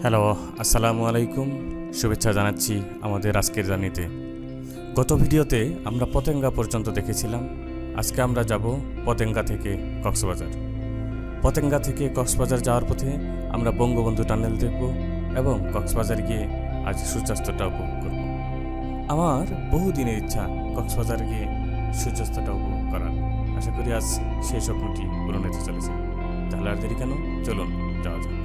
Hello, আসসালামু আলাইকুম। শুভেচ্ছা জানাচ্ছি আমাদের আজকের জার্নিতে। গত ভিডিওতে আমরা পতেঙ্গা পর্যন্ত দেখেছিলাম। আজকে আমরা যাব পতেঙ্গা থেকে কক্সবাজার। পতেঙ্গা থেকে কক্সবাজার যাওয়ার পথে আমরা বঙ্গবন্ধু টানেল দেখব এবং কক্সবাজার গিয়ে আজ সূর্যাস্তটা উপভোগ করব। আমার বহুদিনের ইচ্ছা কক্সবাজার গিয়ে সূর্যাস্তটা উপভোগ করার। আশা করি আজ সেই স্বপ্নটি পূরণ হতে চলেছে। তাহলে আর দেরি কেন? চলুন, যাওয়া যাক।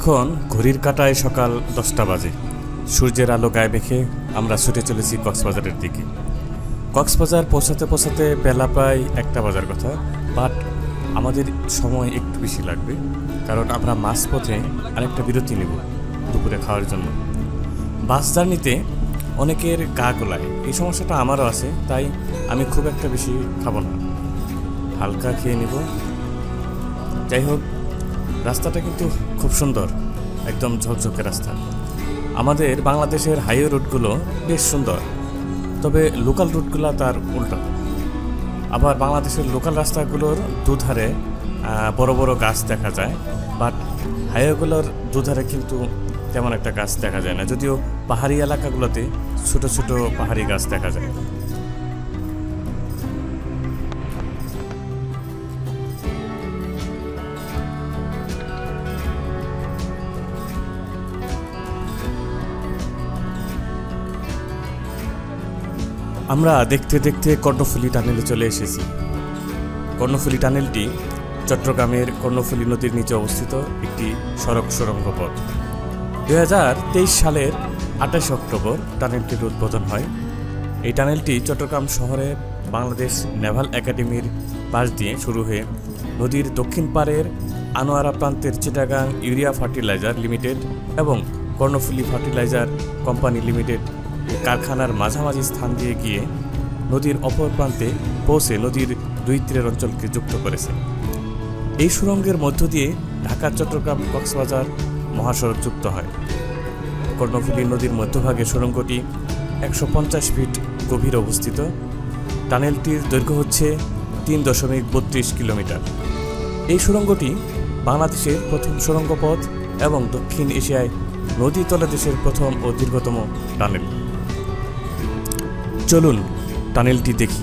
এখন ঘড়ির কাঁটায় সকাল দশটা বাজে। সূর্যের আলো গায়ে মেখে আমরা ছুটে চলেছি কক্সবাজারের দিকে। কক্সবাজার পৌঁছাতে পৌঁছাতে বেলা প্রায় একটা বাজার কথা বাট আমাদের সময় একটু বেশি লাগবে, কারণ আমরা মাঝপথে আরেকটা বিরতি নেব দুপুরে খাওয়ার জন্য। বাস জার্নিতে অনেকের গা গোলায়, এই সমস্যাটা আমারও আছে, তাই আমি খুব একটা বেশি খাব না। হালকা খেয়ে নেব। যাই হোক, রাস্তাটা কিন্তু খুব সুন্দর, একদম ঝকঝকে রাস্তা। আমাদের বাংলাদেশের হাইওয়ে রুটগুলো বেশ সুন্দর, তবে লোকাল রুটগুলো তার উল্টো। আবার বাংলাদেশের লোকাল রাস্তাগুলোর দুধারে বড় বড় গাছ দেখা যায়, বাট হাইওয়েগুলোর দুধারে কিন্তু তেমন একটা গাছ দেখা যায় না, যদিও পাহাড়ি এলাকাগুলোতে ছোট ছোট পাহাড়ি গাছ দেখা যায়। আমরা দেখতে দেখতে কর্ণফুলী টানেলে চলে এসেছি। কর্ণফুলী টানেলটি চট্টগ্রামের কর্ণফুলী নদীর নিচে অবস্থিত একটি সড়ক সুড়ঙ্গ পথ দুই হাজার তেইশ সালের আঠাশ অক্টোবর টানেলটির উদ্বোধন হয়। এই টানেলটি চট্টগ্রাম শহরের বাংলাদেশ নেভাল একাডেমির পাশ দিয়ে শুরু হয়ে নদীর দক্ষিণ পাড়ের আনোয়ারা প্রান্তের চিটাগাং ইউরিয়া ফার্টিলাইজার লিমিটেড এবং কর্ণফুলী ফার্টিলাইজার কোম্পানি লিমিটেড কারখানার মাঝামাঝি স্থান দিয়ে গিয়ে নদীর অপর প্রান্তে পৌঁছে নদীর দুই তীরের অঞ্চলকে যুক্ত করেছে। এই সুড়ঙ্গের মধ্য দিয়ে ঢাকা, চট্টগ্রাম, কক্সবাজার মহাসড়ক যুক্ত হয়। কর্ণফুলী নদীর মধ্যভাগে সুড়ঙ্গটি একশো পঞ্চাশ ফিট গভীর অবস্থিত। টানেলটির দৈর্ঘ্য হচ্ছে তিন দশমিক বত্রিশ কিলোমিটার। এই সুড়ঙ্গটি বাংলাদেশের প্রথম সুড়ঙ্গ পথ এবং দক্ষিণ এশিয়ায় নদী তলদেশের প্রথম ও দীর্ঘতম টানেল। চলুন টানেলটি দেখি।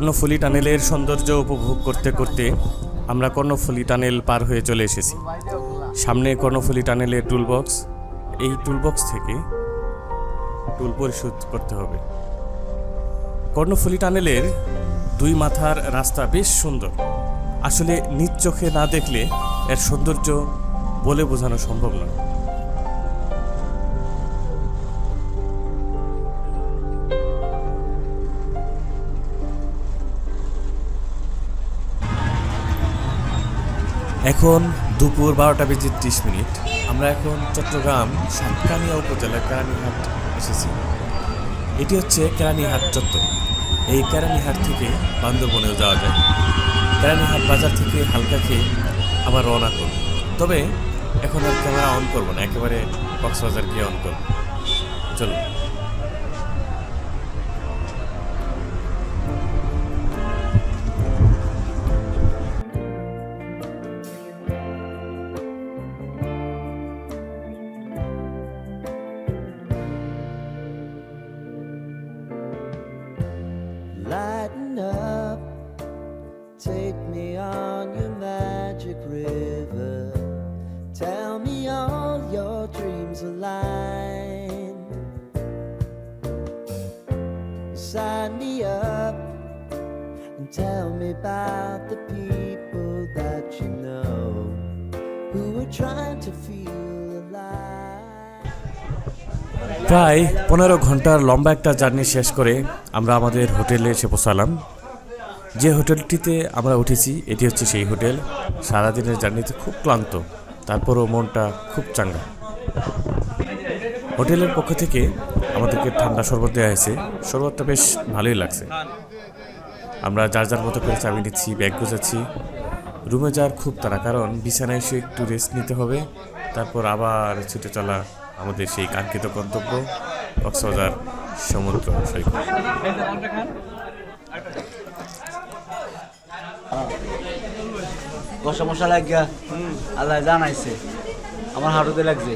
কর্ণফুলী টানেলের সৌন্দর্য উপভোগ করতে করতে আমরা কর্ণফুলী টানেল পার হয়ে চলে এসেছি। সামনে কর্ণফুলী টানেলের টুলবক্স এই টুলবক্স থেকে টুল পরিশোধ করতে হবে। কর্ণফুলী টানেলের দুই মাথার রাস্তা বেশ সুন্দর। আসলে নিজ চোখে না দেখলে এর সৌন্দর্য বলে বোঝানো সম্ভব নয়। এখন দুপুর বারোটা বেজে ত্রিশ মিনিট। আমরা এখন চট্টগ্রাম সাতকানিয়া উপজেলার কেরানীহাট এসেছি। এটি হচ্ছে কেরানীহাট চত্বর। এই কেরানীহাট থেকে বান্দরবনেও যাওয়া যায়। কেরানীহাট বাজার থেকে হালকা খেয়ে আবার রওনা করব। তবে এখন আর ক্যামেরা অন করব না, একেবারে কক্সবাজার গিয়ে অন করব। চলো প্রায় পনেরো ঘণ্টার লম্বা একটা জার্নি শেষ করে আমরা আমাদের হোটেলে এসে পৌঁছালাম। যে হোটেলটিতে আমরা উঠেছি, এটি হচ্ছে সেই হোটেল। সারাদিনের জার্নিতে খুব ক্লান্ত, তারপরও মনটা খুব চাঙ্গা। হোটেলের পক্ষ থেকে আমাদেরকে ঠান্ডা শরবত দেওয়া হয়েছে। শরবতটা বেশ ভালোই লাগছে। আমরা যার যার মতো করে চাবি নিচ্ছি, ব্যাগ গোছাচ্ছি। রুমে যাওয়ার খুব তাড়া, কারণ বিছানায় এসে একটু রেস্ট নিতে হবে, তারপর আবার ছুটে চলা আমাদের সেই কাঙ্ক্ষিত গন্তব্য কক্সবাজার সমুদ্র সৈকত। বসা মশা লাগিয়া আল্লাহ জানাইছে আমার হাঁটুতে লাগছে।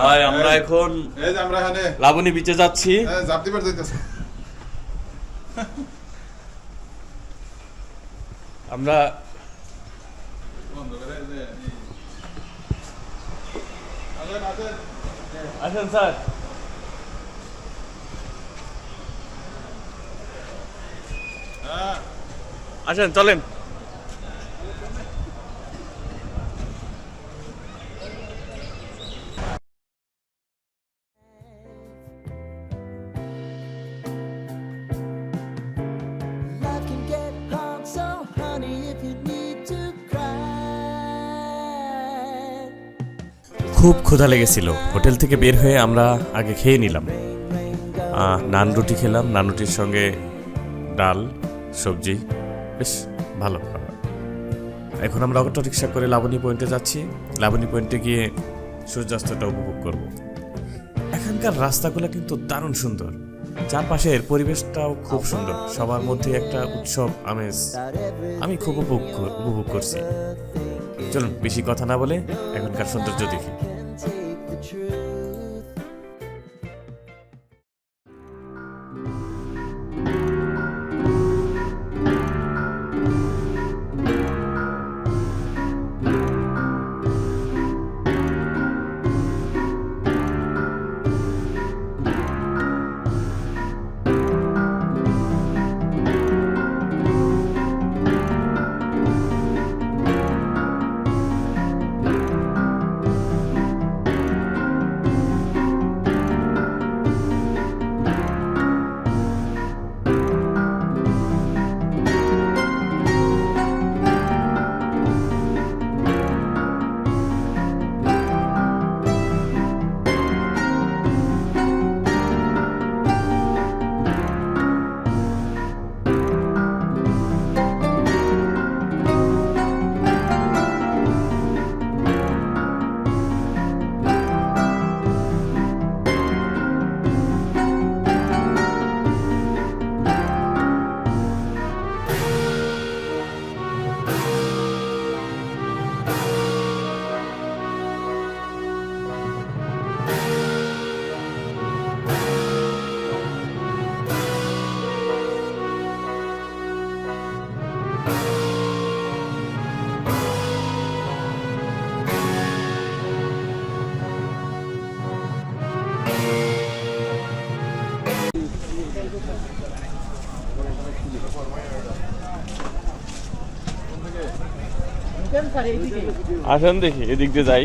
ভাই আমরা এখন এই যে আমরা এখানে। লাবণী বিচে যাচ্ছি। আমরা আসেন স্যার। আসেন চলেন। খুব ক্ষুধা লেগেছিল। হোটেল থেকে বের হয়ে আমরা আগে খেয়ে নিলাম। নান রুটি খেলাম। নান রুটির সঙ্গে ডাল, সবজি। বেশ, ভালো। এখন আমরা অটো রিক্সা করে লাবণী পয়েন্টে যাচ্ছি। লাবণী পয়েন্টে গিয়ে সূর্যাস্তটা উপভোগ করব। এখানকার রাস্তাগুলো কিন্তু দারুণ সুন্দর। চারপাশের পরিবেশটাও খুব সুন্দর। সবার মধ্যে একটা উৎসব, আমেজ আমি খুব উপভোগ উপভোগ করছি। চলুন, বেশি কথা না বলে এখনকার সৌন্দর্য দেখি। আসেন দেখি, এদিক দিয়ে যাই।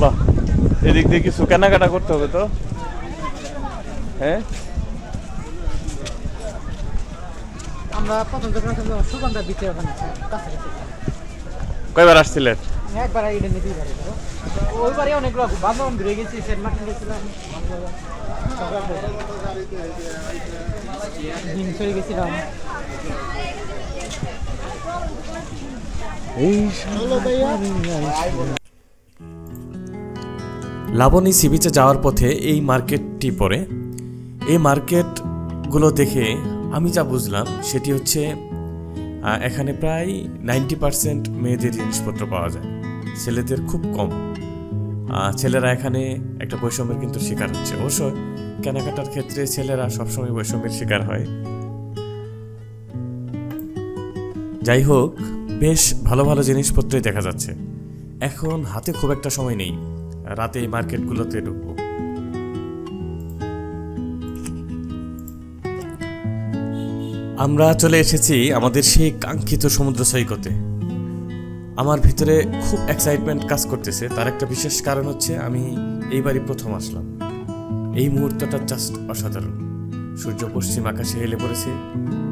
বাহ, এদিক দিয়ে কিছু কেনাকাটা করতে হবে তো? হ্যাঁ? আমরা যখন আসলাম সুগন্ধা ওখানে কাছাকাছি। কয়বার আসছিলেন? একবার এটা নিতেই পারে ওইবারে অনেকগুলো বান্ধবন ঘুরে গেছি সেন্ট মার্টিন গেছিলাম। হিমসই গেছিলাম। লাবণী সি বিচে যাওয়ার পথে এই মার্কেটটি পড়ে। এই মার্কেটগুলো দেখে আমি যা বুঝলাম সেটি হচ্ছে এখানে প্রায় নাইনটি পার্সেন্ট মেয়েদের জিনিসপত্র পাওয়া যায়। ছেলেদের খুব কম। ছেলেরা এখানে একটা বৈষম্যের কিন্তু শিকার হচ্ছে। অবশ্য কেনাকাটার ক্ষেত্রে ছেলেরা সবসময় বৈষম্যের শিকার হয়। যাই হোক, বেশ ভালো ভালো জিনিসপত্রই দেখা যাচ্ছে। এখন হাতে খুব একটা সময় নেই। রাতে এই মার্কেটগুলোতে ঢুকবো। আমরা চলে এসেছি আমাদের সেই কাঙ্ক্ষিত সমুদ্র সৈকতে। আমার ভিতরে খুব এক্সাইটমেন্ট কাজ করতেছে। তার একটা বিশেষ কারণ হচ্ছে আমি এইবারই প্রথম আসলাম। এই মুহূর্তটা জাস্ট অসাধারণ। সূর্য পশ্চিম আকাশে হেলে পড়েছে,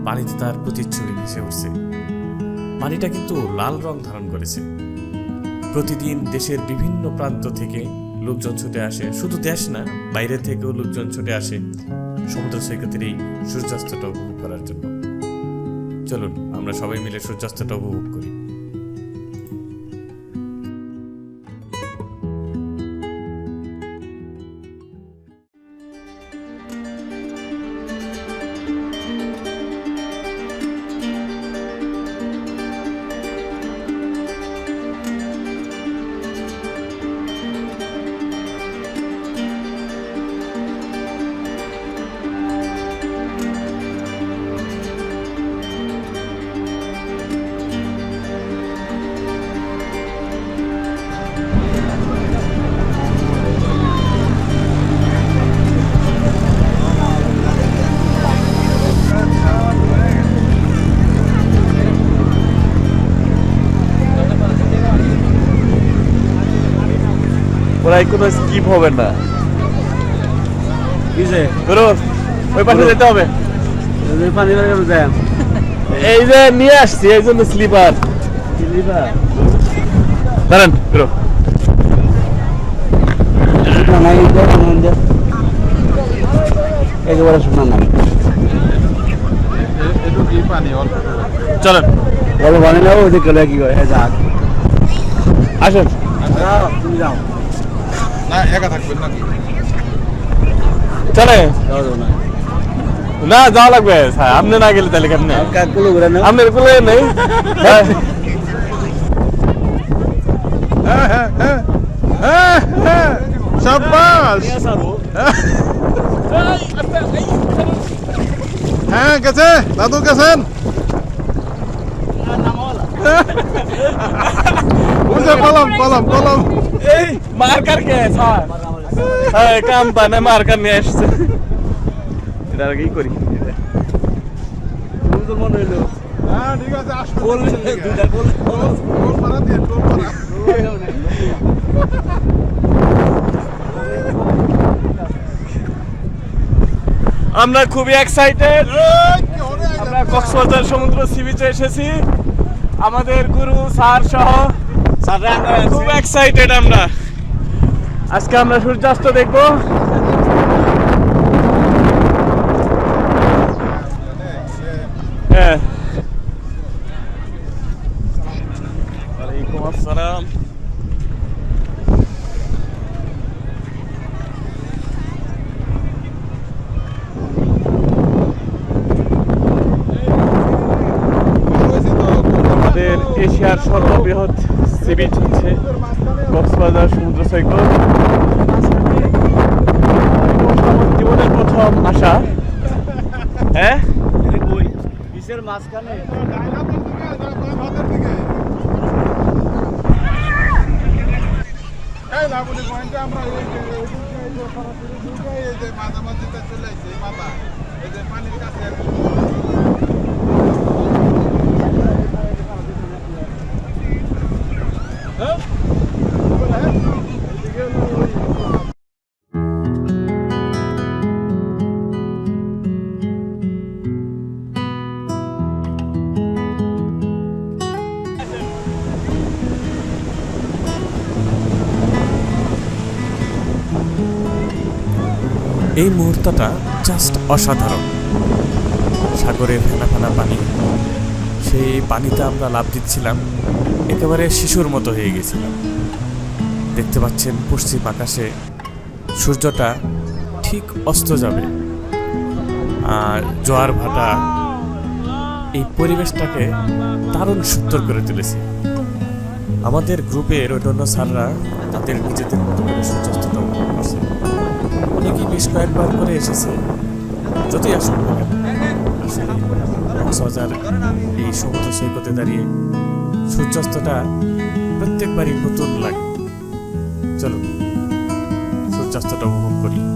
পানিতে তার প্রতিচ্ছবি ভেসে উঠছে। পানিটা কিন্তু লাল রং ধারণ করেছে। প্রতিদিন দেশের বিভিন্ন প্রান্ত থেকে লোকজন ছুটে আসে। শুধু দেশ না, বাইরে থেকেও লোকজন ছুটে আসে সমুদ্র সৈকতের এই সূর্যাস্তটা উপভোগ করার জন্য। চলুন আমরা সবাই মিলে সূর্যাস্তটা উপভোগ করি। ওরাই কোনো স্কিপ হবে না। কিসে ফেরোজ ওই পাশে যেতে হবে। পানি যায় এই যে নিয়ে আসছি এই জন্য স্লিপার। স্লিপার? দাঁড়ান একেবারে একটু কি পানি চলেন। বলো মানে না ওই দিকে কি হয়? আসেন। তুমি যাও। না একা থাকবেন নাকি? চলে? না। না যাওয়া লাগবে। স্যার আপনি না গেলে তাহলে কেমনে? আপনার কোলে নেই। হ্যাঁ। হ্যাঁ হ্যাঁ হ্যাঁ গেছে। দাদু গেছেন? বুঝে কলম কলম কলম এই মার্কার কে স্যার? মার্কার নিয়ে আসছে। এটা কি করি। মনে হইল। হ্যাঁ ঠিক আছে আসবেন দুইটা গোল গোল মারা দিয়ে গোল মারা আমরা খুবই এক্সাইটেড আমরা কক্সবাজার সমুদ্র সি বিচে এসেছি। আমাদের গুরু স্যার সহ খুব এক্সাইটেড আমরা। আজকে আমরা সূর্যাস্ত দেখব। হ্যাঁ। আসসালাম। এশিয়ার সর্ববৃহৎ সি বিচ হচ্ছে কক্সবাজার সমুদ্র সৈকত আমার জীবনের প্রথম আসা হ্যাঁ কই বিশের মাঝখানে। এই মুহূর্তটা জাস্ট অসাধারণ। সাগরের ফেনা ফেনা পানি, সেই পানিতে আমরা লাভ দিচ্ছিলাম, একেবারে শিশুর মতো হয়ে গেছিলাম। দেখতে পাচ্ছেন পশ্চিম আকাশে সূর্যটা ঠিক অস্ত যাবে। আর জোয়ার ভাটা এই পরিবেশটাকে দারুণ সুন্দর করে তুলেছে। আমাদের গ্রুপের অন্যান্য স্যাররা তাদের নিজেদের মতো করে সূর্যাস্তটা বিশ কয়েক কয়েকবার করে এসেছে। যতই আসলে কক্সবাজার এই সমুদ্র সৈকতে দাঁড়িয়ে সূর্যাস্তটা প্রত্যেকবারই নতুন লাগে। চলো, সূর্যাস্তটা উপভোগ করি।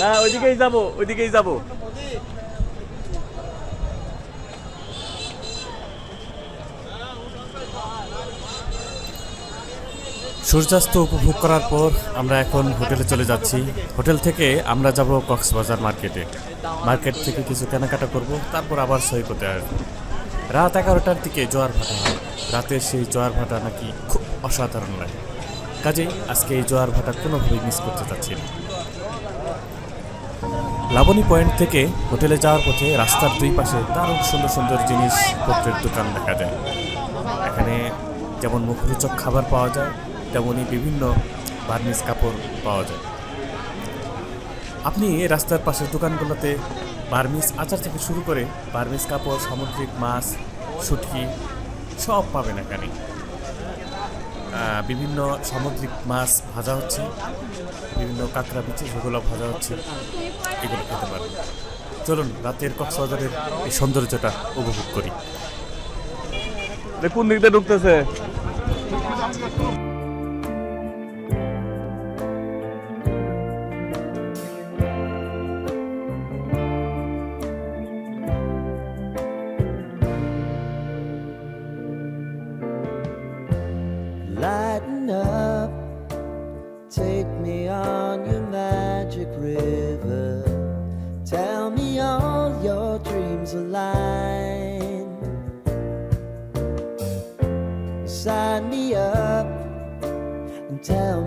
না, ওইদিকেই যাব, ওইদিকেই যাব। সূর্যাস্ত উপভোগ করার পর আমরা এখন হোটেলে চলে যাচ্ছি। হোটেল থেকে আমরা যাব কক্সবাজার মার্কেটে। মার্কেট থেকে কিছু কেনাকাটা করব, তারপর আবার সৈকতে আসব। রাত এগারোটার দিকে জোয়ার ভাটা রাতের সেই জোয়ার ভাটা নাকি খুব অসাধারণ লাগে। কাজেই আজকে এই জোয়ার ভাটা কোনোভাবেই মিস করতে চাচ্ছি না। লাবণী পয়েন্ট থেকে হোটেলে যাওয়ার পথে রাস্তার দুই পাশে দারুণ সুন্দর সুন্দর জিনিসপত্রের দোকান দেখা যায়। এখানে যেমন মুখরোচক খাবার পাওয়া যায়, তেমনই বিভিন্ন বার্নিস কাপড় পাওয়া যায়। আপনি রাস্তার পাশের দোকানগুলোতে বার্মিস আচার থেকে শুরু করে বার্মিস কাপড়, সামুদ্রিক মাছ, শুটকি, সব পাবেন এখানে। বিভিন্ন সামুদ্রিক মাছ ভাজা হচ্ছে, বিভিন্ন কাঁকড়া বিচি সেগুলো ভাজা হচ্ছে, এগুলো খেতে পারবেন চলুন, রাতের কক্সবাজারের এই সৌন্দর্যটা উপভোগ করি। কোন দিক ঢুকতেছে।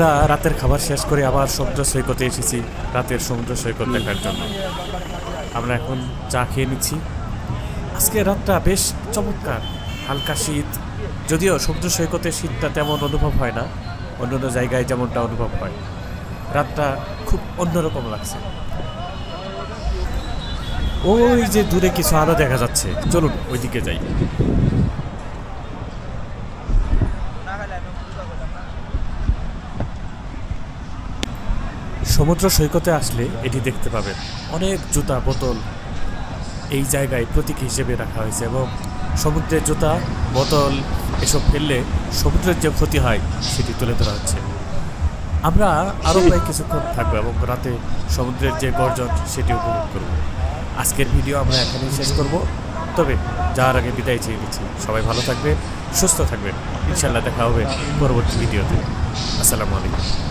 আমরা রাতের খাবার শেষ করে আবার সমুদ্র সৈকতে এসেছি, রাতের সমুদ্র সৈকত দেখার জন্য। আমরা এখন চা খেয়ে নিচ্ছি। আজকে রাতটা বেশ চমৎকার, হালকা শীত। যদিও সমুদ্র সৈকতে শীতটা তেমন অনুভব হয় না, অন্যান্য জায়গায় যেমনটা অনুভব হয়। রাতটা খুব অন্যরকম লাগছে। ওই যে দূরে কিছু আলো দেখা যাচ্ছে। চলুন, ওইদিকে যাই। সমুদ্র সৈকতে আসলে এটি দেখতে পাবেন। অনেক জুতা বোতল এই জায়গায় প্রতীক হিসেবে রাখা হয়েছে এবং সমুদ্রের জুতা, বোতল এসব ফেললে সমুদ্রের যে ক্ষতি হয়, সেটি তুলে ধরা হচ্ছে। আমরা আরও প্রায় কিছুক্ষণ থাকব এবং রাতে সমুদ্রের যে গর্জন, সেটি উপভোগ করব। আজকের ভিডিও আমরা এখানেই শেষ করব। তবে যাওয়ার আগে বিদায় চেয়ে দিচ্ছি সবাই ভালো থাকবে সুস্থ থাকবেন। ইনশাল্লাহ দেখা হবে পরবর্তী ভিডিওতে। আসসালামু আলাইকুম।